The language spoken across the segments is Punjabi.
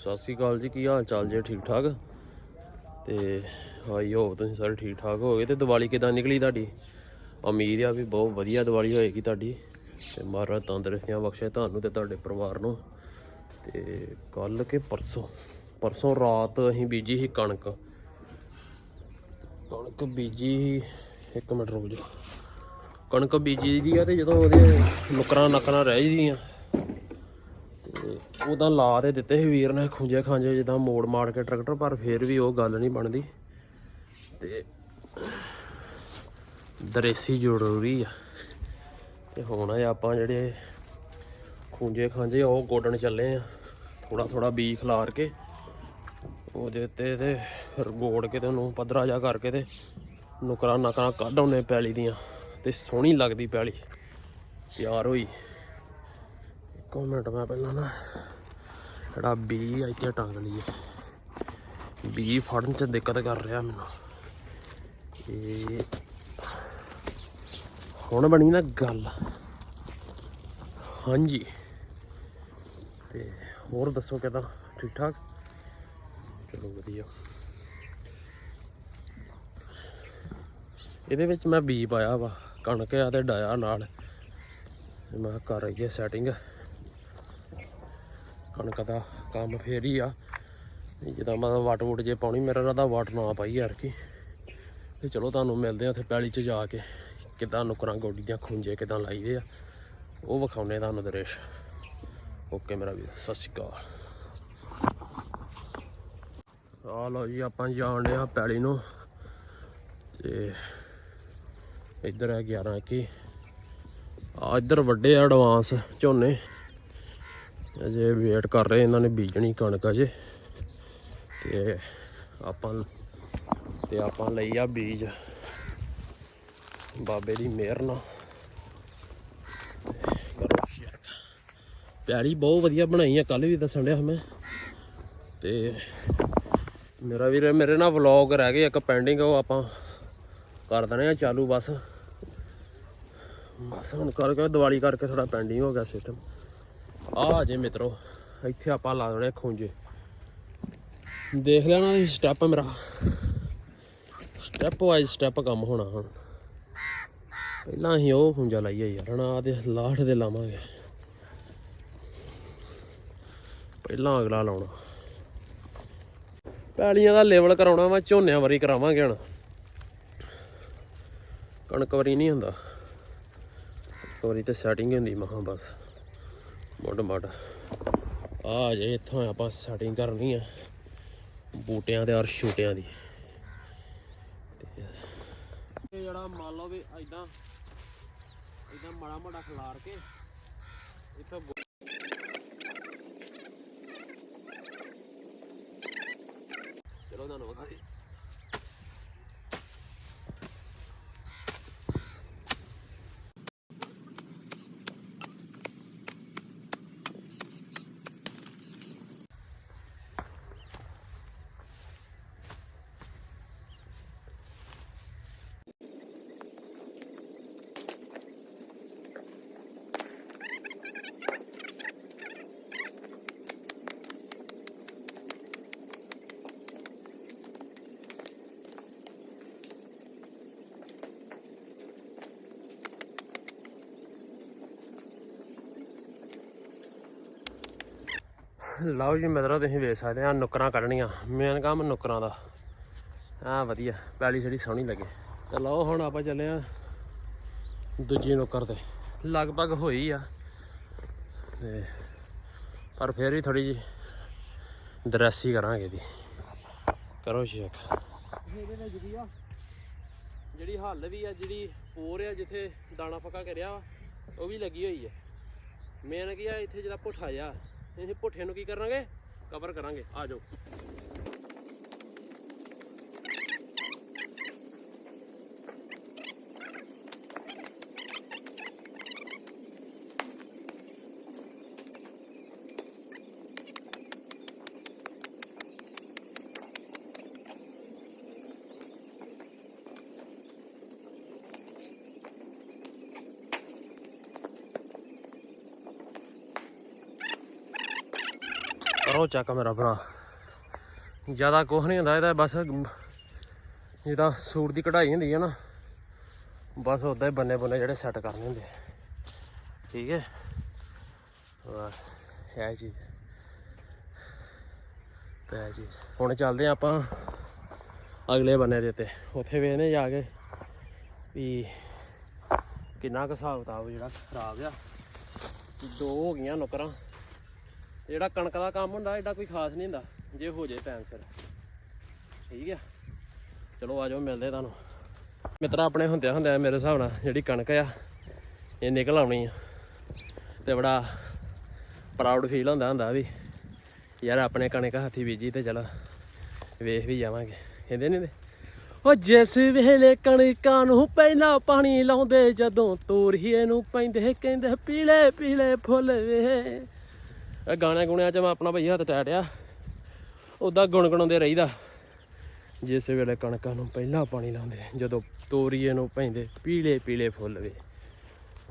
ਸਤਿ ਸ਼੍ਰੀ ਅਕਾਲ ਜੀ, ਕੀ ਹਾਲ ਚਾਲ ਜੀ? ਠੀਕ ਠਾਕ? ਤੇ ਆਈ ਹੋ, ਤੁਸੀਂ ਸਾਰੇ ਠੀਕ ਠਾਕ ਹੋਗੇ? ਤੇ ਦੀਵਾਲੀ ਕਿਦਾਂ ਨਿਕਲੀ ਤੁਹਾਡੀ? ਉਮੀਦ ਆ ਵੀ ਬਹੁਤ ਵਧੀਆ ਦੀਵਾਲੀ ਹੋਏਗੀ ਤੁਹਾਡੀ। ਤੇ ਮਹਾਰਾਜ ਤੰਦਰੁਸਤੀਆਂ ਬਖਸ਼ੇ ਤੁਹਾਨੂੰ ਤੇ ਤੁਹਾਡੇ ਪਰਿਵਾਰ ਨੂੰ। ਤੇ ਕੱਲ ਕੇ ਪਰਸੋਂ? ਪਰਸੋਂ ਰਾਤ ਅਸੀਂ ਬੀਜੀ ਸੀ ਕਣਕ। ਕਣਕ ਬੀਜੀ ਸੀ- ਇੱਕ ਮਿੰਟ ਰੁਕ ਜਾ ਕਣਕ ਬੀਜੀ ਦੀ ਆ ਤੇ ਜਦੋਂ ਉਹਦੇ ਨੁਕਰਾਂ ਨਕਰਾਂ ਰਹਿ ਜਾਂਦੀਆਂ। ਤੇ ਉਹਦਾ ਲਾ ਤੇ ਦਿੱਤੇ ਸੀ ਵੀਰ ਨੇ, ਖੁੰਝੇ ਖਾਂਜੇ ਜਿੱਦਾਂ ਮੋੜ ਮਾਰ ਕੇ ਟਰੈਕਟਰ, ਪਰ ਫੇਰ ਵੀ ਉਹ ਗੱਲ ਨਹੀਂ ਬਣਦੀ। ਤੇ ਦਰੇਸੀ ਜ਼ਰੂਰੀ ਆ। ਤੇ ਹੁਣ ਇਹ ਆਪਾਂ ਜਿਹੜੇ ਖੁੰਝੇ ਖਾਂਜੇ ਉਹ ਗੋਡਣ ਚੱਲੇ ਆ। ਥੋੜਾ ਥੋੜਾ ਬੀਜ ਖਲਾਰ ਕੇ, ਉਹਦੇ ਉੱਤੇ ਤੇ ਫਿਰ ਗੋੜ ਕੇ ਤੇ ਉਹਨੂੰ ਪੱਧਰਾ ਜਾ ਕਰਕੇ ਤੇ ਨੁਕਰਾਂ ਨਕਰਾਂ ਕੱਢ ਆਉਨੇ ਪੈਲੀ ਦੀਆਂ। ਤੇ ਸੋਹਣੀ ਲੱਗਦੀ ਪੈਲੀ। ਤਿਆਰ ਹੋਈ। ਇੱਕੋ ਮਿੰਟ ਮੈਂ ਪਹਿਲਾਂ ਨਾ ਜਿਹੜਾ ਬੀ ਇੱਥੇ ਟੰਗ ਲਈਏ ਬੀ ਫੜਨ ਚ ਦਿੱਕਤ ਕਰ ਰਿਹਾ ਮੈਨੂੰ। ਇਹ ਹੁਣ ਬਣੀ ਨਾ ਗੱਲ। ਹਾਂਜੀ। ਤੇ ਹੋਰ ਦੱਸੋ ਕਿਦਾਂ? ਠੀਕ ਠਾਕ ਚਲੋ ਵਧੀਆ। ਇਹਦੇ ਵਿੱਚ ਮੈਂ ਬੀ ਪਾਇਆ ਵਾ। ਕਣਕ ਆ ਤੇ ਡਾਇਆ ਨਾਲ। ਮੈਂ ਕਰ ਰਹੀ ਹੈ ਸੈਟਿੰਗ ਕਣਕ ਦਾ ਕੰਮ ਫੇਰ ਹੀ ਆ। ਨਹੀਂ ਜਿੱਦਾਂ ਮੈਂ ਵਟ ਵੁਟ ਜੇ ਪਾਉਣੀ, ਮੇਰਾ ਰਾਦਾ ਵਟ ਨਾ ਪਾਈ ਯਾਰ ਕੀ ਤੇ ਚਲੋ ਤੁਹਾਨੂੰ ਮਿਲਦੇ ਆ ਉੱਥੇ ਪੈਲੀ 'ਚ ਜਾ ਕੇ, ਕਿਦਾਂ ਨੁਕਰਾਂ ਗੋਡੀ ਦੀਆਂ ਖੁੰਝੇ ਕਿਦਾਂ ਲਾਈਦੇ ਆ। ਉਹ ਵਿਖਾਉਨੇ ਤੁਹਾਨੂੰ ਦਰੇਸ਼। ਓਕੇ ਮੇਰਾ ਵੀਰ, ਸਤਿ ਸ਼੍ਰੀ ਅਕਾਲ। ਆ ਲਓ ਜੀ, ਆਪਾਂ ਜਾਣਦੇ ਆ ਪੈਲੀ ਨੂੰ। ਤੇ ਇੱਧਰ ਹੈ 11 ਕੀ ਆ ਇੱਧਰ ਵੱਡੇ ਆ ਐਡਵਾਂਸ ਝੋਨੇ। ਅਜੇ ਵੇਟ ਕਰ ਰਹੇ ਇਹਨਾਂ ਨੇ ਬੀਜਣੀ ਕਣਕ ਅਜੇ। ਤੇ ਆਪਾਂ ਤੇ ਆਪਾਂ ਲਈ ਆ ਬੀਜ ਬਾਬੇ ਦੀ ਮਿਹਰ ਨਾਲ। ਪਿਆਰੀ ਬਹੁਤ ਵਧੀਆ ਬਣਾਈ ਆ ਕੱਲ ਵੀ ਦੱਸਣ ਡਿਆ ਮੈਂ। ਤੇ ਮੇਰਾ ਵੀਰ ਮੇਰੇ ਨਾਲ ਵਲੌਗ ਰਹਿ ਗਏ, ਇੱਕ ਪੈਂਡਿੰਗ ਉਹ ਆਪਾਂ ਕਰ ਦਨੇ ਆ ਚਾਲੂ ਬਸ। ਬਸ ਹੁਣ ਕਰਕੇ ਦੀਵਾਲੀ ਕਰਕੇ ਥੋੜਾ ਪੈਂਡਿੰਗ ਹੋ ਗਿਆ ਸਿਸਟਮ ਆ ਜੇ ਮਿੱਤਰੋ, ਇੱਥੇ ਆਪਾਂ ਲਾ ਦੇਣੇ ਖੁੰਝੇ। ਦੇਖ ਲੈਣਾ ਸਟੈਪ ਮੇਰਾ। ਸਟੈਪ ਵਾਈਜ਼ ਸਟੈਪ ਕੰਮ ਹੋਣਾ ਹੁਣ। ਪਹਿਲਾਂ ਅਸੀਂ ਉਹ ਖੁੰਝਾ ਲਾਈਏ ਯਾਰ, ਹੁਣ ਆ ਤੇ ਲਾਠ ਦੇ ਲਾਵਾਂਗੇ। ਪਹਿਲਾਂ ਅਗਲਾ ਲਾਉਣਾ। ਪੈਲੀਆਂ ਦਾ ਲੈਵਲ ਕਰਾਉਣਾ ਵਾ, ਝੋਨਿਆਂ ਵਾਰੀ ਕਰਾਵਾਂਗੇ ਹੁਣ। ਕਣਕ ਵਾਰੀ ਨਹੀਂ ਹੁੰਦਾ। ਵਾਰੀ ਤੇ ਸੈਟਿੰਗ ਹੁੰਦੀ, ਮਹਾਂ ਬਸ। ਮੁੱਢ ਮੱਡ ਆ ਜੇ ਇੱਥੋਂ ਆਪਾਂ ਸੈਟਿੰਗ ਕਰਨੀ ਆ ਬੂਟਿਆਂ ਦੇ ਔਰ ਛੂਟਿਆਂ ਦੀ। ਤੇ ਜਿਹੜਾ ਮੰਨ ਲਓ ਵੀ ਐਦਾਂ ਐਦਾਂ ਮਾੜਾ ਮਾੜਾ ਖਿਲਾਰ ਕੇ ਇੱਥੋਂ ਚਲੋ ਤੁਹਾਨੂੰ ਵਿਖਾਈ ਲਓ ਜੀ, ਮਿੱਤਰੋ, ਤੁਸੀਂ ਵੇਖ ਸਕਦੇ ਆ, ਨੁਕਰਾਂ ਕੱਢਣੀਆਂ। ਮੇਨ ਕੰਮ ਨੁਕਰਾਂ ਦਾ। ਆ ਵਧੀਆ, ਪੈਲੀ ਜਿਹੜੀ ਸੋਹਣੀ ਲੱਗੇ। ਤੇ ਲਓ, ਹੁਣ ਆਪਾਂ ਚੱਲੇ ਆ ਦੂਜੀ ਨੁਕਰ ਤੇ। ਲਗਭਗ ਹੋਈ ਆ। ਤੇ ਪਰ ਫੇਰ ਵੀ ਥੋੜੀ ਜੀ ਦਰੈਸੀ ਕਰਾਂਗੇ ਦੀ ਕਰੋ ਚੈੱਕ ਜਿਹੜੀ ਹੱਲ ਵੀ ਆ, ਜਿਹੜੀ ਪੋਰ ਆ, ਜਿੱਥੇ ਦਾਣਾ ਫੱਕਾ ਕਰਿਆ ਵਾ, ਉਹ ਵੀ ਲੱਗੀ ਹੋਈ ਆ। ਮੇਨ ਕੀ ਆ, ਇੱਥੇ ਜਿਹੜਾ ਪੁੱਠਾ ਆ ਇਹ ਪੁੱਠੇ ਨੂੰ ਕੀ ਕਰਾਂਗੇ? ਕਵਰ ਕਰਾਂਗੇ। ਆ ਜਾਓ। ਉਹ ਚੱਕ ਮੇਰਾ ਭਰਾ। ਜ਼ਿਆਦਾ ਕੁਝ ਨਹੀਂ ਹੁੰਦਾ ਇਹਦਾ ਬਸ ਜਿੱਦਾਂ ਸੂਟ ਦੀ ਕਢਾਈ ਹੁੰਦੀ ਹੈ ਨਾ, ਬਸ ਉਦਾਂ ਹੀ ਬੰਨੇ ਬੰਨੇ ਜਿਹੜੇ ਸੈੱਟ ਕਰਨੇ ਹੁੰਦੇ ਠੀਕ ਹੈ? ਬਸ, ਇਹ ਚੀਜ਼। ਤੇ ਇਹ ਚੀਜ਼। ਹੁਣ ਚੱਲਦੇ ਹਾਂ ਆਪਾਂ ਅਗਲੇ ਬੰਨੇ ਦੇ ਉੱਤੇ। ਉੱਥੇ ਵੇਖਨੇ ਜਾ ਕੇ ਵੀ ਕਿੰਨਾ ਕੁ ਹਿਸਾਬ ਕਿਤਾਬ ਜਿਹੜਾ ਖਰਾਬ ਆ। ਦੋ ਹੋ ਗਈਆਂ ਨੁਕਰਾਂ। ਜਿਹੜਾ ਕਣਕ ਦਾ ਕੰਮ ਹੁੰਦਾ ਐਡਾ ਕੋਈ ਖਾਸ ਨਹੀਂ ਹੁੰਦਾ। ਜੇ ਹੋ ਜੇ ਟਾਈਮ ਸਿਰ ਠੀਕ ਆ। ਚਲੋ ਆ ਜਾਓ, ਮਿਲਦੇ ਤੁਹਾਨੂੰ। ਮਿੱਤਰਾ, ਆਪਣੇ ਹੁੰਦਿਆਂ ਹੁੰਦਿਆਂ ਮੇਰੇ ਹਿਸਾਬ ਨਾਲ ਜਿਹੜੀ ਕਣਕ ਆ, ਇਹ ਨਿਕਲ ਆਉਣੀ ਆ। ਤੇ ਬੜਾ ਪ੍ਰਾਊਡ ਫੀਲ ਹੁੰਦਾ ਹੁੰਦਾ ਵੀ, ਯਾਰ ਆਪਣੇ ਕਣਕ ਹੱਥੀ ਬੀਜੀ ਤੇ ਚਲ ਵੇਖ ਵੀ ਜਾਵਾਂਗੇ। ਕਹਿੰਦੇ ਨਹੀਂ ਉਹ ਜਿਸ ਵੇਲੇ ਕਣਕਾਂ ਨੂੰ ਪਹਿਲਾਂ ਪਾਣੀ ਲਾਉਂਦੇ, ਜਦੋਂ ਤੋਰੀਏ ਨੂੰ ਪੈਂਦੇ, ਕਹਿੰਦੇ ਪੀਲੇ ਪੀਲੇ ਫੁੱਲ ਵੇ। ਇਹ ਗਾਣੇ ਗੁਣਿਆਂ 'ਚ ਮੈਂ ਆਪਣਾ ਭਈ ਹੱਥ ਟੈਟਿਆ ਉਦਾਂ ਗੁਣਗੁਣਾਉਂਦੇ ਰਹੀਦਾ। ਜਿਸ ਵੇਲੇ ਕਣਕਾਂ ਨੂੰ ਪਹਿਲਾਂ ਪਾਣੀ ਲਾਉਂਦੇ, ਜਦੋਂ ਤੋਰੀਏ ਨੂੰ ਪੈਂਦੇ ਪੀਲੇ ਪੀਲੇ ਫੁੱਲ ਵੇ।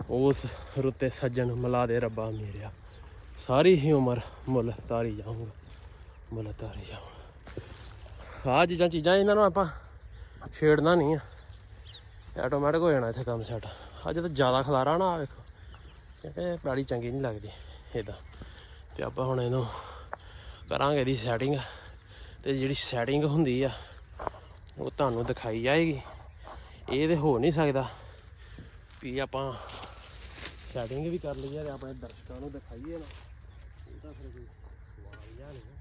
ਉਸ ਰੁੱਤੇ ਸੱਜਣ ਮਿਲਾ ਦੇ ਰੱਬਾ ਮੇਰਿਆ। ਸਾਰੀ ਹੀ ਉਮਰ ਮੁੱਲ ਤਾਰੀ ਜਾਊਂਗਾ, ਮੁੱਲ ਤਾਰੀ ਜਾਊਂਗਾ। ਆਹ ਚੀਜ਼ਾਂ ਚੀਜ਼ਾਂ ਇਹਨਾਂ ਨੂੰ ਆਪਾਂ ਛੇੜਨਾ ਨਹੀਂ ਆ। ਆਟੋਮੈਟਿਕ ਹੋ ਜਾਣਾ ਇੱਥੇ ਕੰਮ ਸੈੱਟ ਅੱਜ ਤਾਂ ਜ਼ਿਆਦਾ ਖਲਾਰਾ ਨਾ ਵੇਖੋ ਕਿਉਂਕਿ ਪੈੜੀ ਚੰਗੀ ਨਹੀਂ ਲੱਗਦੀ ਇਦਾਂ ਤੇ ਆਪਾਂ ਹੁਣ ਇਹਨੂੰ ਕਰਾਂਗੇ ਇਹਦੀ ਸੈਟਿੰਗ ਤੇ ਜਿਹੜੀ ਸੈਟਿੰਗ ਹੁੰਦੀ ਆ, ਉਹ ਤੁਹਾਨੂੰ ਦਿਖਾਈ ਜਾਏਗੀ। ਇਹ ਤੇ ਹੋ ਨਹੀਂ ਸਕਦਾ ਵੀ ਆਪਾਂ ਸੈਟਿੰਗ ਵੀ ਕਰ ਲਈਏ ਤੇ ਆਪਣੇ ਦਰਸ਼ਕਾਂ ਨੂੰ ਦਿਖਾਈਏ ਨਾ। ਇਹ ਤਾਂ ਫਿਰ ਕੋਈ ਸਵਾਲ ਜਿਹਾ ਨਹੀਂ ਨਾ।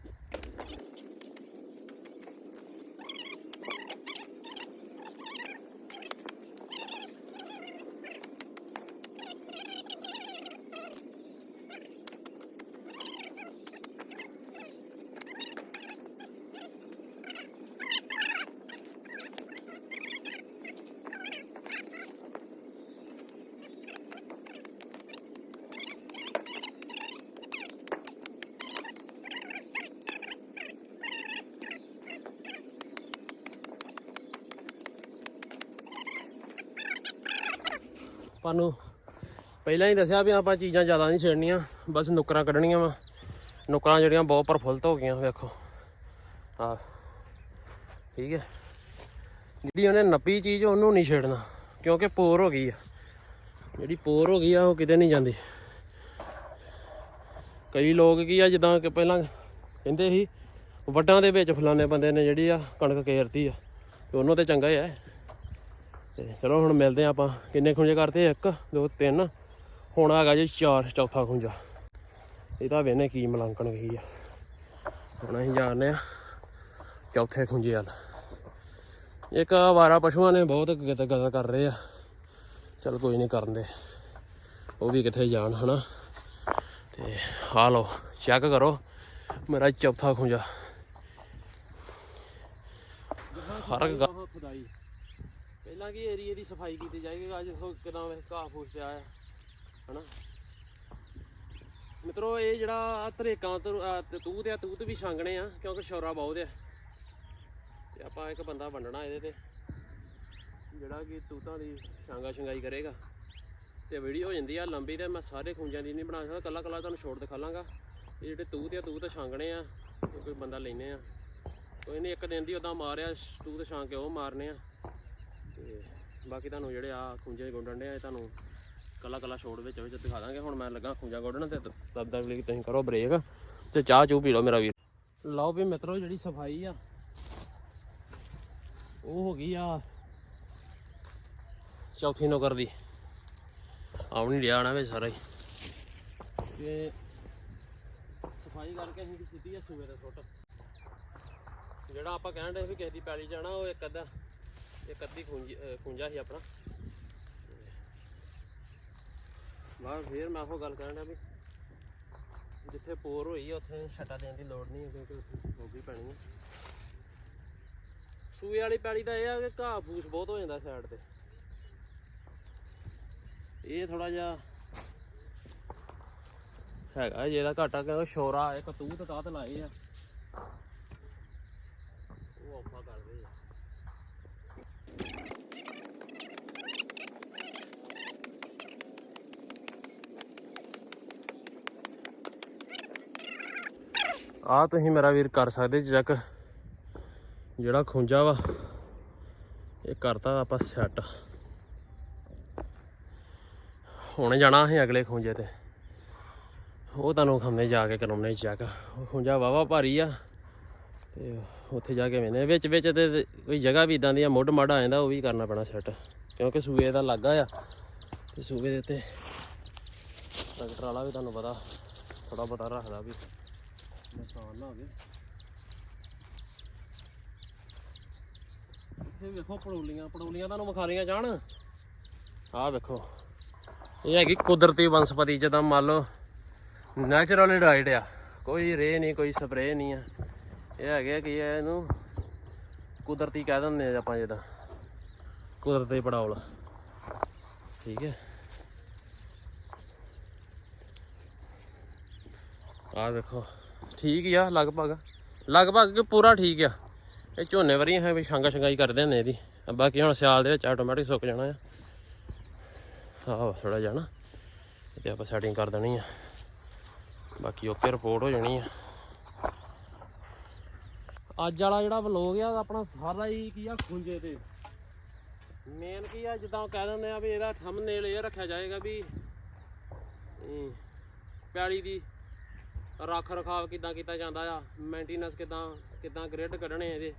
ਤੁਹਾਨੂੰ ਪਹਿਲਾਂ ਹੀ ਦੱਸਿਆ ਵੀ ਆਪਾਂ ਚੀਜ਼ਾਂ ਜ਼ਿਆਦਾ ਨਹੀਂ ਛੇੜਨੀਆਂ, ਬਸ ਨੁਕਰਾਂ ਕੱਢਣੀਆਂ ਵਾ। ਨੁਕਰਾਂ ਜਿਹੜੀਆਂ ਬਹੁਤ ਪ੍ਰਫੁੱਲਤ ਹੋ ਗਈਆਂ, ਵੇਖੋ। ਆ, ਠੀਕ ਹੈ। ਜਿਹੜੀ ਉਹਨੇ ਨੱਪੀ ਚੀਜ਼, ਉਹਨੂੰ ਨਹੀਂ ਛੇੜਨਾ, ਕਿਉਂਕਿ ਪੋਰ ਹੋ ਗਈ ਆ। ਜਿਹੜੀ ਪੋਰ ਹੋ ਗਈ ਆ, ਉਹ ਕਿਤੇ ਨਹੀਂ ਜਾਂਦੀ। ਕਈ ਲੋਕ ਕੀ ਆ, ਜਿੱਦਾਂ ਕਿ ਪਹਿਲਾਂ ਕਹਿੰਦੇ ਸੀ, ਵੱਡਾਂ ਦੇ ਵਿੱਚ ਫਲਾਣੇ ਬੰਦੇ ਨੇ ਜਿਹੜੀ ਆ ਕਣਕ ਕੇਰਤੀ ਆ, ਤੇ ਉਹਨੂੰ ਤੇ ਚੰਗਾ ਹੀ ਆ। ਤੇ ਚਲੋ ਹੁਣ ਮਿਲਦੇ ਆ ਆਪਾਂ। ਕਿੰਨੇ ਖੁੰਝੇ ਕਰਤੇ? 1 2 3 ਹੁਣ ਹੈਗਾ ਜੀ 4 ਚੌਥਾ ਖੁੰਝਾ। ਇਹਦਾ ਵੇਨੇ ਕੀ ਮਲਾਂਕਣ ਗਈ ਆ। ਹੁਣ ਅਸੀਂ ਜਾਣਦੇ ਆ ਚੌਥੇ ਖੁੰਝੇ ਵੱਲ। ਇੱਕ ਆਵਾਰਾ ਪਸ਼ੂਆਂ ਨੇ ਬਹੁਤ ਗਤ ਗਤ ਕਰ ਰਹੇ ਆ। ਚਲ ਕੋਈ ਨਹੀਂ ਕਰਨ ਦੇ। ਉਹ ਵੀ ਕਿੱਥੇ ਜਾਣ, ਹਨਾ? ਤੇ ਆ ਲਓ ਚੈੱਕ ਕਰੋ ਮੇਰਾ ਚੌਥਾ ਖੁੰਝਾ। ਹਰ ਗ- ਪਹਿਲਾਂ ਕੀ ਏਰੀਏ ਦੀ ਸਫ਼ਾਈ ਕੀਤੀ ਜਾਏਗੀ? ਅੱਜ ਦੇਖੋ ਕਿਦਾਂ ਵੇ ਘਾਹ ਫੂਸ ਪਿਆ ਆ ਹਨਾ? ਮਿੱਤਰੋ, ਇਹ ਜਿਹੜਾ ਤਰੇਕਾਂ ਤੋਂ ਤੂਤ ਆ, ਤੂਤ ਵੀ ਛਾਂਗਣੇ ਆ, ਕਿਉਂਕਿ ਸ਼ੌਰਾ ਬਹੁਤ ਆ। ਤੇ ਆਪਾਂ ਇੱਕ ਬੰਦਾ ਵੰਡਣਾ ਇਹਦੇ ਤੇ, ਜਿਹੜਾ ਕਿ ਤੂਤਾਂ ਦੀ ਛਾਂਗਾ ਛੰਗਾਈ ਕਰੇਗਾ। ਤੇ ਵੀਡੀਓ ਹੋ ਜਾਂਦੀ ਆ, ਲੰਬੀ ਤੇ ਮੈਂ ਸਾਰੇ ਖੂੰਜਾਂ ਦੀ ਨਹੀਂ ਬਣਾ ਸਕਦਾ ਕੱਲਾ ਕੱਲਾ ਤੁਹਾਨੂੰ ਛੋੜ ਦਿਖਾ ਲਾਂਗਾ। ਇਹ ਜਿਹੜੇ ਤੂਤ ਆ, ਤੂਤ ਛਾਂਗਣੇ ਆ ਇਹ ਕੋਈ ਬੰਦਾ ਲੈਨੇ ਆ। ਕੋਈ ਨਹੀਂ, ਇੱਕ ਦਿਨ ਦੀ ਉਦਾਂ ਮਾਰਿਆ, ਤੂਤ ਛਾਂਗ ਕੇ ਉਹ ਮਾਰਨੇ ਆ। ਤੇ ਬਾਕੀ ਤੁਹਾਨੂੰ ਜਿਹੜੇ ਆ ਖੁੰਝੇ ਗੁੰਡਣ ਦੇ ਆ, ਇਹ ਤੁਹਾਨੂੰ ਕੱਲਾ ਕੱਲਾ ਛੋੜ ਵਿੱਚ ਵਿੱਚ ਦਿਖਾ ਦਾਂਗੇ। ਹੁਣ ਮੈਂ ਲੱਗਾ ਖੁੰਝਾ ਗੁੰਡਣ ਤੇ ਤਦ ਤੱਕ ਲਈ ਤੁਸੀਂ ਕਰੋ ਬ੍ਰੇਕ ਤੇ ਚਾਹ ਚੂ ਪੀ ਲਓ ਮੇਰਾ ਵੀਰ। ਲਓ ਵੀ ਮਿੱਤਰੋ ਜਿਹੜੀ ਸਫ਼ਾਈ ਆ, ਉਹ ਹੋ ਗਈ ਆ ਚੌਥੀ ਨੌਕਰ ਦੀ। ਆਉਣੀ ਨਹੀਂ ਰਿਹਾ ਵਿੱਚ ਸਾਰਾ ਹੀ। ਤੇ ਸਫ਼ਾਈ ਕਰਕੇ ਅਸੀਂ ਸਿੱਧੀ ਆ ਸੂਏ ਦਾ ਸੁੱਟ। ਜਿਹੜਾ ਆਪਾਂ ਕਹਿਣ ਦੇ ਵੀ ਕਿਸੇ ਦੀ ਪੈਲੀ ਜਾਣਾ ਉਹ ਇੱਕ ਅੱਧਾ ਇੱਕ ਅੱਧੀ ਖੁੰਜੀ ਅਹ ਸੀ ਆਪਣਾ। ਬਾਹਰ ਫੇਰ ਮੈਂ ਉਹ ਗੱਲ ਕਰਨ ਡਿਆ ਵੀ ਜਿੱਥੇ ਪੋਰ ਹੋਈ ਆ, ਉੱਥੇ ਛੱਟਾ ਦੇਣ ਦੀ ਲੋੜ ਨਹੀਂ ਕਿਉਂਕਿ ਉੱਥੇ ਹੋਗੀ ਪੈਣੀ ਹੈ ਸੂਏ ਵਾਲੀ ਪੈਲੀ ਦਾ ਇਹ ਆ ਕਿ ਘਾਹ ਫੂਸ ਬਹੁਤ ਹੋ ਜਾਂਦਾ ਸਾਈਡ ਤੇ। ਇਹ ਥੋੜਾ ਜਿਹਾ ਹੈਗਾ ਜਿਹਦਾ ਘਾਟਾ ਕਿ ਸ਼ੋਰਾ ਇੱਕ ਤੂਤ ਤਾਤ ਲਾਏ ਆ ਉਹ ਔਖਾ ਕਰਦੇ ਆ ਆ ਤੁਸੀਂ ਮੇਰਾ ਵੀਰ ਕਰ ਸਕਦੇ ਚੈੱਕ ਜਿਹੜਾ ਖੁੰਝਾ ਵਾ, ਇਹ ਕਰਤਾ ਆਪਾਂ ਸੈੱਟ ਹੁਣ ਜਾਣਾ ਅਸੀਂ ਅਗਲੇ ਖੁੰਝੇ ਤੇ। ਉਹ ਤੁਹਾਨੂੰ ਖੰਮੇ ਜਾ ਕੇ ਕਰਾਉਣੇ ਚੈੱਕ ਖੁੰਝਾ ਵਾਵਾ ਭਾਰੀ ਆ। ਤੇ ਉੱਥੇ ਜਾ ਕੇ ਵੇਨੇ ਵਿੱਚ ਵਿੱਚ ਤੇ ਕੋਈ ਜਗ੍ਹਾ ਵੀ ਇਦਾਂ ਦੀ ਆ, ਮੁੱਢ ਮੱਢ ਆ ਜਾਂਦਾ ਉਹ ਵੀ ਕਰਨਾ ਪੈਣਾ ਸੈੱਟ ਕਿਉਂਕਿ ਸੂਏ ਦਾ ਲੱਗਾ ਆ। ਤੇ ਸੂਏ ਦੇ ਉੱਤੇ ਟਰੈਕਟਰ ਵਾਲਾ ਵੀ ਤੁਹਾਨੂੰ ਪਤਾ ਥੋੜਾ ਬਹੁਤਾ ਰੱਖਦਾ ਵੀ। ਨੁਕਸਾਨ ਨਾ ਹੋਵੇ ਇਹ ਵੇਖੋ ਪੜੋਲੀਆਂ ਪੜੋਲੀਆਂ ਤੁਹਾਨੂੰ ਵਿਖਾ ਰਹੀਆਂ ਜਾਣ। ਆਹ ਵੇਖੋ। ਇਹ ਹੈਗੀ ਕੁਦਰਤੀ ਵਨਸਪਤੀ ਜਦੋਂ ਮੰਨ ਲਓ ਨੈਚੁਰਲੀ ਡਾਈਟ ਆ। ਕੋਈ ਰੇ ਨਹੀਂ ਕੋਈ ਸਪਰੇਅ ਨਹੀਂ ਆ। ਇਹ ਹੈਗੇ ਆ ਕੀ ਆ ਇਹਨੂੰ ਕੁਦਰਤੀ ਕਹਿ ਦਿੰਦੇ ਆ ਆਪਾਂ ਜਿਹਦਾ ਕੁਦਰਤੀ ਪੜਾਉਲ। ਠੀਕ ਹੈ। ਆਹ ਵੇਖੋ। ਠੀਕ ਹੀ ਆ, ਲਗਭਗ। ਲਗਭਗ ਕਿ ਪੂਰਾ ਠੀਕ ਆ। ਇਹ ਝੋਨੇ ਵਾਰੀ ਹੈ ਵੀ ਛੰਗਾ ਛੰਗਾਈ ਕਰਦੇ ਹੁੰਦੇ ਇਹਦੀ। ਬਾਕੀ ਹੁਣ ਸਿਆਲ ਦੇ ਵਿੱਚ ਆਟੋਮੈਟਿਕ ਸੁੱਕ ਜਾਣਾ ਆ। ਆਹ ਥੋੜਾ ਜਾਣਾ ਤੇ ਆਪਾਂ ਸੈਟਿੰਗ ਕਰ ਦੇਣੀ ਆ। ਬਾਕੀ ਓਕੇ ਰਿਪੋਰਟ ਹੋ ਜਾਣੀ ਆ। ਅੱਜ ਵਾਲਾ ਜਿਹੜਾ ਵਲੋਗ ਆ ਆਪਣਾ ਸਾਰਾ ਹੀ ਕੀ ਆ, ਖੁੰਝੇ ਤੇ। ਮੇਨ ਕੀ ਆ, ਜਿੱਦਾਂ ਕਹਿ ਦਿੰਦੇ ਆ ਵੀ ਇਹਦਾ ਥੰਬਨੇਲ ਇਹ ਰੱਖਿਆ ਜਾਏਗਾ ਵੀ ਪੈਲੀ ਦੀ। ਰੱਖ ਰਖਾਵ ਕਿਦਾਂ ਕੀਤਾ ਜਾਂਦਾ ਆ ਮੇਨਟੇਨੈਂਸ ਕਿਦਾਂ ਕਿਦਾਂ ਗ੍ਰਿਡ ਕੱਢਣੇ ਇਹਦੇ,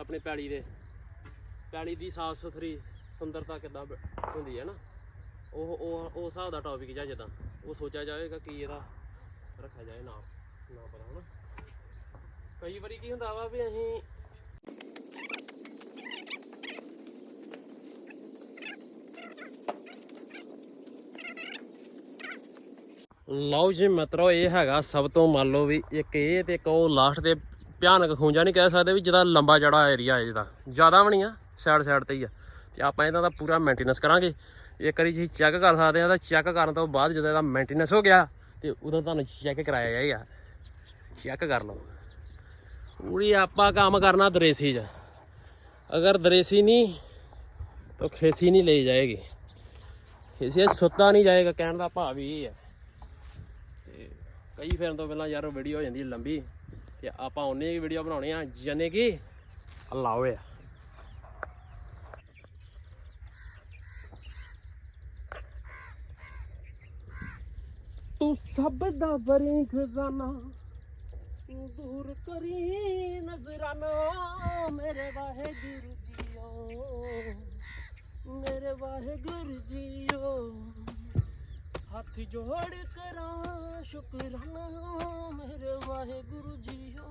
ਆਪਣੀ ਪੈਲੀ ਦੇ। ਪੈਲੀ ਦੀ ਸਾਫ਼ ਸੁਥਰੀ ਸੁੰਦਰਤਾ ਕਿਦਾਂ ਹੁੰਦੀ ਹੈ ਨਾ। ਉਹ ਉਹ ਉਸ ਹਿਸਾਬ ਦਾ ਟੌਪਿਕ ਜਾਂ ਜਿੱਦਾਂ, ਉਹ ਸੋਚਿਆ ਜਾਵੇਗਾ ਕੀ ਇਹਦਾ ਰੱਖਿਆ ਜਾਏ ਨਾ ਨਾ ਪਤਾ ਹਨਾ। ਕਈ ਵਾਰੀ ਕੀ ਹੁੰਦਾ ਵਾ ਵੀ ਅਸੀਂ ਲਓ ਜੀ ਮਿੱਤਰੋ, ਇਹ ਹੈਗਾ ਸਭ ਤੋਂ ਮੰਨ ਲਓ ਵੀ ਇੱਕ ਇਹ ਤੇ ਇੱਕ ਉਹ ਲਾਸਟ ਤੇ ਭਿਆਨਕ ਖੂੰਜਾ ਨਹੀਂ ਕਹਿ ਸਕਦੇ ਵੀ ਜਿਹਦਾ ਲੰਬਾ ਜੜਾ ਏਰੀਆ ਹੈ ਜਿਹਦਾ ਜ਼ਿਆਦਾ ਵੀ ਨਹੀਂ ਆ ਸਾਈਡ ਸਾਈਡ ਤੇ ਹੀ ਆ। ਤੇ ਆਪਾਂ ਇਹਨਾਂ ਦਾ ਪੂਰਾ ਮੇਨਟੇਨੈਂਸ ਕਰਾਂਗੇ। ਇੱਕ ਵਾਰੀ ਜੀ ਚੈੱਕ ਕਰ ਸਕਦੇ ਆ ਤਾਂ ਚੈੱਕ ਕਰਨ ਤੋਂ ਬਾਅਦ ਜਦੋਂ ਇਹਦਾ ਮੇਨਟੇਨੈਂਸ ਹੋ ਗਿਆ, ਤੇ ਉਦੋਂ ਤੁਹਾਨੂੰ ਚੈੱਕ ਕਰਾਇਆ ਜਾਏਗਾ। ਚੈੱਕ ਕਰ ਲਓ। ਪੂਰੀ ਆਪਾਂ ਕੰਮ ਕਰਨਾ ਦਰੇਸੀ 'ਚ। ਅਗਰ ਦਰੇਸੀ ਨਹੀਂ, ਤਾਂ ਖੇਸੀ ਨਹੀਂ ਲਈ ਜਾਏਗੀ। ਖੇਸੀ ਸੁੱਤਾ ਨਹੀਂ ਜਾਏਗਾ, ਕਹਿਣ ਦਾ ਭਾਵ ਇਹ ਹੈ। ਕਈ ਫਿਰਨ ਤੋਂ ਪਹਿਲਾਂ ਯਾਰ ਵੀਡੀਓ ਹੋ ਜਾਂਦੀ ਲੰਬੀ ਤੇ ਆਪਾਂ ਉਹਨੇ ਹੀ ਵੀਡੀਓ ਬਣਾਉਣੀ ਆ ਜਨੇ ਕਿ ਅਲਾਓ ਆ। ਤੂੰ ਸਭ ਦਾ ਵਰੀ ਖਜ਼ਾਨਾ ਦੂਰ ਕਰੀ ਨਜ਼ਰਾਨਾ, ਮੇਰੇ ਵਾਹਿਗੁਰੂ ਜੀਓ, ਮੇਰੇ ਵਾਹਿਗੁਰੂ ਜੀਓ। ਹੱਥ ਜੋੜ ਕਰਾਂ, ਸ਼ੁਕਰਾਨਾ ਮੇਰੇ ਵਾਹਿਗੁਰੂ ਜੀਓ।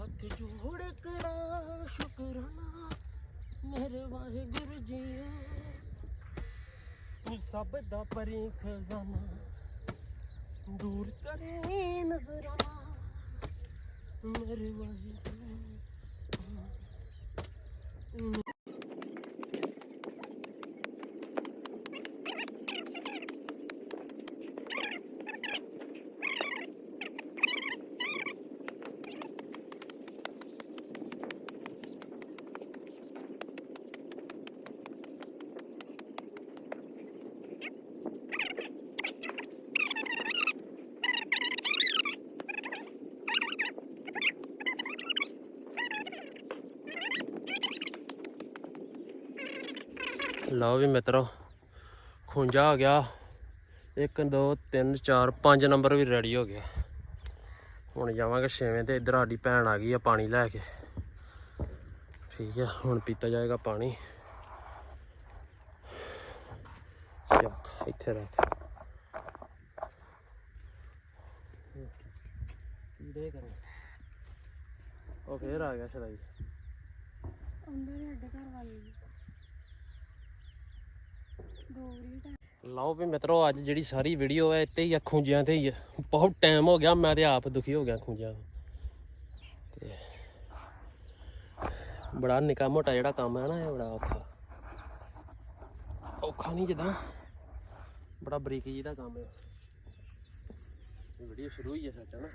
ਹੱਥ ਜੋੜ ਕਰਾਂ, ਸ਼ੁਕਰਾਨਾ ਮੇਰੇ ਵਾਹਿਗੁਰੂ ਜੀਓ। ਤੂੰ ਸਭ ਦਾ ਪਰੀ ਖਜ਼ਾਨਾ ਦੂਰ ਕਰੇ ਨਜ਼ਰਾਂ ਮੇਰੇ ਵਾਹਿਗੁਰੂ। ਲਓ ਵੀ ਮਿੱਤਰੋ, ਖੁੰਝਾ ਆ ਗਿਆ। 1 2 3 4 5 ਨੰਬਰ ਵੀ ਰੈਡੀ ਹੋ ਗਿਆ। ਹੁਣ ਜਾਵਾਂਗੇ ਛੇਵੇਂ ਤੇ ਇੱਧਰ ਸਾਡੀ ਭੈਣ ਆ ਗਈ ਆ ਪਾਣੀ ਲੈ ਕੇ। ਠੀਕ ਹੈ ਹੁਣ ਪੀਤਾ ਜਾਏਗਾ ਪਾਣੀ। ਚੱਕ, ਇੱਥੇ ਰੱਖ। ਕੀੜੇ ਕਰੇ। ਉਹ ਫੇਰ ਆ ਗਿਆ ਸਦਾਈ ਅੰਦਰ ਹੀ ਸਾਡੇ ਘਰ ਵਾਲੀ ਲਓ ਵੀ ਮਿੱਤਰੋ, ਅੱਜ ਜਿਹੜੀ ਸਾਰੀ ਵੀਡੀਓ ਹੈ ਇੱਥੇ ਹੀ ਆ ਖੂੰਜਿਆਂ ਤੇ ਹੀ ਆ। ਬਹੁਤ ਟਾਈਮ ਹੋ ਗਿਆ, ਮੈਂ ਤੇ ਆਪ ਦੁਖੀ ਹੋ ਗਿਆ ਖੂੰਜਿਆਂ ਤੋਂ। ਤੇ ਬੜਾ ਨਿੱਕਾ ਮੋਟਾ ਜਿਹੜਾ ਕੰਮ ਹੈ ਨਾ, ਇਹ ਬੜਾ ਔਖਾ। ਔਖਾ ਨਹੀਂ ਜਦਾਂ, ਬੜਾ ਬਰੀਕੀ ਜੀ ਦਾ ਕੰਮ ਹੈ ਵੀਡੀਓ ਸ਼ੁਰੂ ਹੀ ਹੈ ਸੱਚ ਨਾ।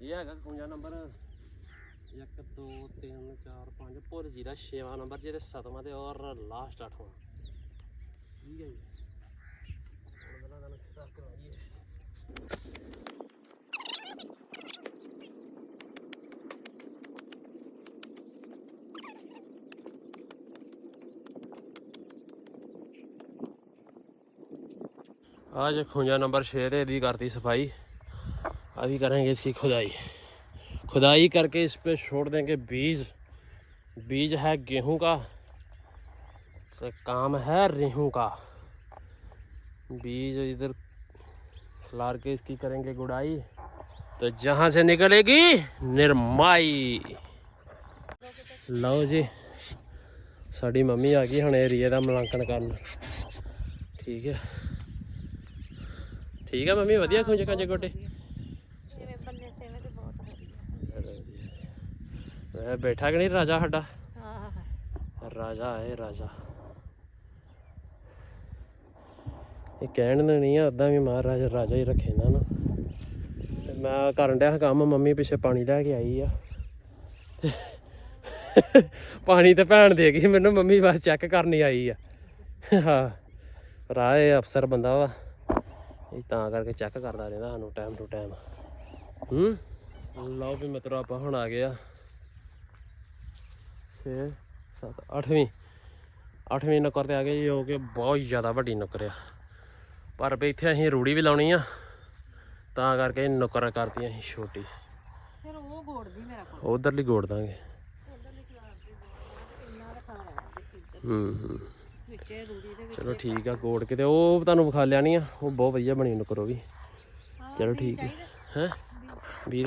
ਇਹ ਹੈਗਾ ਖੂੰਜਾ ਨੰਬਰ 1 2 3 4 5 ਭੁਰ ਜੀ ਦਾ 6ਵਾਂ ਨੰਬਰ ਜਿਹਦੇ 7ਵਾਂ ਤੇ ਔਰ ਲਾਸਟ 8ਵਾਂ ठीक है आज खूंजा नंबर छे है यदि करती सफ़ाई। अभी करेंगे इसकी खुदाई। खुदाई करके इस पर छोड़ देंगे बीज। बीज है गेहूँ का। से काम है रेहूं का बीज इधर खिलार के इसकी करेंगे गुड़ाई तो जहां से निकलेगी निरमाई ਲਓ ਜੀ ਸਾਡੀ ਮੰਮੀ ਆ ਗਈ ਹੁਣ ਏਰੀਏ ਦਾ ਮੁਲਾਂਕਣ ਕਰਨ ਠੀਕ ਹੈ ਠੀਕ ਹੈ ਮੰਮੀ ਵਧੀਆ ਖੁੰਝੇ ਕਾਂਜੇ ਗੋਟੇ ਸੇਵੇਂ ਬੰਨੇ ਸੇਵੇਂ ਤੇ ਬਹੁਤ ਵਧੀਆ ਮੈਂ ਬੈਠਾ ਕਿ ਨਹੀਂ ਰਾਜਾ ਸਾਡਾ ਹਾਂ ਰਾਜਾ ਹੈ ਰਾਜਾ ਇਹ ਕਹਿਣ ਦਾ ਨਹੀਂ ਆ ਉਦਾਂ ਵੀ ਮਹਾਰਾਜ ਰਾਜਾ ਹੀ ਰੱਖੇ ਨਾ। ਨਾ ਮੈਂ ਕਰਨ ਡਿਆ ਕੰਮ, ਮੰਮੀ ਪਿੱਛੇ ਪਾਣੀ ਲੈ ਕੇ ਆਈ ਆ। ਪਾਣੀ ਤੇ ਭੈਣ ਦੇ ਗਈ, ਮੈਨੂੰ ਮੰਮੀ ਬਸ ਚੈੱਕ ਕਰਨੀ ਆਈ ਆ। ਹਾਂ ਰਾਏ ਅਫਸਰ ਬੰਦਾ ਵਾ। ਇਹ ਤਾਂ ਕਰਕੇ ਚੈੱਕ ਕਰਦਾ ਰਹਿੰਦਾ ਸਾਨੂੰ ਟਾਈਮ ਟੂ ਟਾਈਮ ਹੂੰ? ਲਓ ਵੀ ਮਿੱਤਰੋ, ਆਪਾਂ ਹੁਣ ਆ ਗਏ ਆ। 6 7 8ਵੀਂ 8ਵੀਂ ਨੁੱਕਰ ਤੇ ਆ ਗਏ ਜੋ ਕਿ ਬਹੁਤ ਜ਼ਿਆਦਾ ਵੱਡੀ ਨੁੱਕਰ ਆ। ਪਰ ਵੀ ਇੱਥੇ ਅਸੀਂ ਰੂੜੀ ਵੀ ਲਾਉਣੀ ਆ। ਤਾਂ ਕਰਕੇ ਨੁੱਕਰ ਕਰਤੀ ਅਸੀਂ ਛੋਟੀ। ਫਿਰ ਉਹ ਗੋੜਦੀ ਮੇਰਾ ਕੋਲ। ਉਧਰਲੀ ਗੋੜ ਦਾਂਗੇ। ਦਾ ਹੈ ਦੇ ਚਲੋ ਠੀਕ ਆ ਗੋੜ ਕੇ ਤੇ ਉਹ ਤੁਹਾਨੂੰ ਵਿਖਾ ਲਿਆਣੀ ਆ। ਉਹ ਬਹੁਤ ਵਧੀਆ ਬਣੀ ਨੁੱਕਰ ਉਹ ਵੀ। ਚਲੋ ਠੀਕ ਹੈ? ਹੈ ਵੀਰ